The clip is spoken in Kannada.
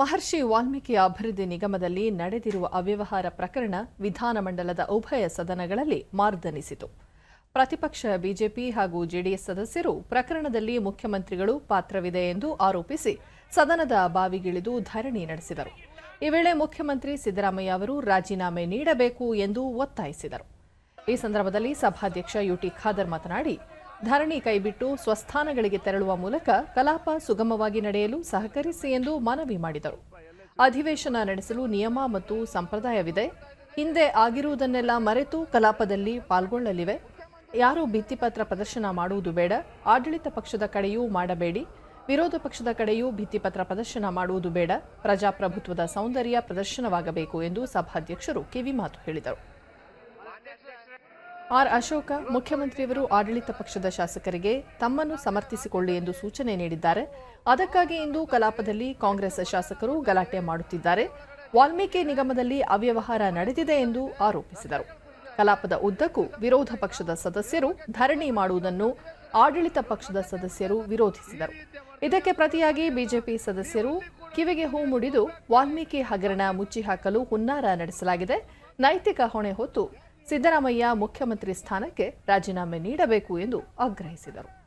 ಮಹರ್ಷಿ ವಾಲ್ಮೀಕಿ ಅಭಿವೃದ್ಧಿ ನಿಗಮದಲ್ಲಿ ನಡೆದಿರುವ ಅವ್ಯವಹಾರ ಪ್ರಕರಣ ವಿಧಾನಮಂಡಲದ ಉಭಯ ಸದನಗಳಲ್ಲಿ ಮಾರ್ದನಿಸಿತು. ಪ್ರತಿಪಕ್ಷ ಬಿಜೆಪಿ ಹಾಗೂ ಜೆಡಿಎಸ್ ಸದಸ್ಯರು ಪ್ರಕರಣದಲ್ಲಿ ಮುಖ್ಯಮಂತ್ರಿಗಳು ಪಾತ್ರವಿದೆ ಎಂದು ಆರೋಪಿಸಿ ಸದನದ ಬಾವಿಗಿಳಿದು ಧರಣಿ ನಡೆಸಿದರು. ಈ ವೇಳೆ ಮುಖ್ಯಮಂತ್ರಿ ಸಿದ್ದರಾಮಯ್ಯ ಅವರು ರಾಜೀನಾಮೆ ನೀಡಬೇಕು ಎಂದು ಒತ್ತಾಯಿಸಿದರು. ಈ ಸಂದರ್ಭದಲ್ಲಿ ಸಭಾಧ್ಯಕ್ಷ ಯುಟಿ ಖಾದರ್ ಮಾತನಾಡಿ ಧರಣಿ ಕೈಬಿಟ್ಟು ಸ್ವಸ್ಥಾನಗಳಿಗೆ ತೆರಳುವ ಮೂಲಕ ಕಲಾಪ ಸುಗಮವಾಗಿ ನಡೆಯಲು ಸಹಕರಿಸಿ ಎಂದು ಮನವಿ ಮಾಡಿದರು. ಅಧಿವೇಶನ ನಡೆಸಲು ನಿಯಮ ಮತ್ತು ಸಂಪ್ರದಾಯವಿದೆ. ಹಿಂದೆ ಆಗಿರುವುದನ್ನೆಲ್ಲ ಮರೆತು ಕಲಾಪದಲ್ಲಿ ಪಾಲ್ಗೊಳ್ಳಲಿವೆ. ಯಾರೂ ಭಿತ್ತಿಪತ್ರ ಪ್ರದರ್ಶನ ಮಾಡುವುದು ಬೇಡ. ಆಡಳಿತ ಪಕ್ಷದ ಕಡೆಯೂ ಮಾಡಬೇಡಿ. ವಿರೋಧ ಪಕ್ಷದ ಕಡೆಯೂ ಭಿತ್ತಿಪತ್ರ ಪ್ರದರ್ಶನ ಮಾಡುವುದು ಬೇಡ. ಪ್ರಜಾಪ್ರಭುತ್ವದ ಸೌಂದರ್ಯ ಪ್ರದರ್ಶನವಾಗಬೇಕು ಎಂದು ಸಭಾಧ್ಯಕ್ಷರು ಕಿವಿಮಾತು ಹೇಳಿದರು. ಆರ್ ಅಶೋಕ ಮುಖ್ಯಮಂತ್ರಿಯವರು ಆಡಳಿತ ಪಕ್ಷದ ಶಾಸಕರಿಗೆ ತಮ್ಮನ್ನು ಸಮರ್ಥಿಸಿಕೊಳ್ಳಿ ಎಂದು ಸೂಚನೆ ನೀಡಿದ್ದಾರೆ. ಅದಕ್ಕಾಗಿ ಇಂದು ಕಲಾಪದಲ್ಲಿ ಕಾಂಗ್ರೆಸ್ ಶಾಸಕರು ಗಲಾಟೆ ಮಾಡುತ್ತಿದ್ದಾರೆ. ವಾಲ್ಮೀಕಿ ನಿಗಮದಲ್ಲಿ ಅವ್ಯವಹಾರ ನಡೆದಿದೆ ಎಂದು ಆರೋಪಿಸಿದರು. ಕಲಾಪದ ಉದ್ದಕ್ಕೂ ವಿರೋಧ ಪಕ್ಷದ ಸದಸ್ಯರು ಧರಣಿ ಮಾಡುವುದನ್ನು ಆಡಳಿತ ಪಕ್ಷದ ಸದಸ್ಯರು ವಿರೋಧಿಸಿದರು. ಇದಕ್ಕೆ ಪ್ರತಿಯಾಗಿ ಬಿಜೆಪಿ ಸದಸ್ಯರು ಕಿವಿಗೆ ಹೂ ಮುಡಿದು ವಾಲ್ಮೀಕಿ ಹಗರಣ ಮುಚ್ಚಿ ಹಾಕಲು ಹುನ್ನಾರ ನಡೆಸಲಾಗಿದೆ. ನೈತಿಕ ಹೊಣೆ ಹೊತ್ತು ಸಿದ್ದರಾಮಯ್ಯ ಮುಖ್ಯಮಂತ್ರಿ ಸ್ಥಾನಕ್ಕೆ ರಾಜೀನಾಮೆ ನೀಡಬೇಕು ಎಂದು ಆಗ್ರಹಿಸಿದರು.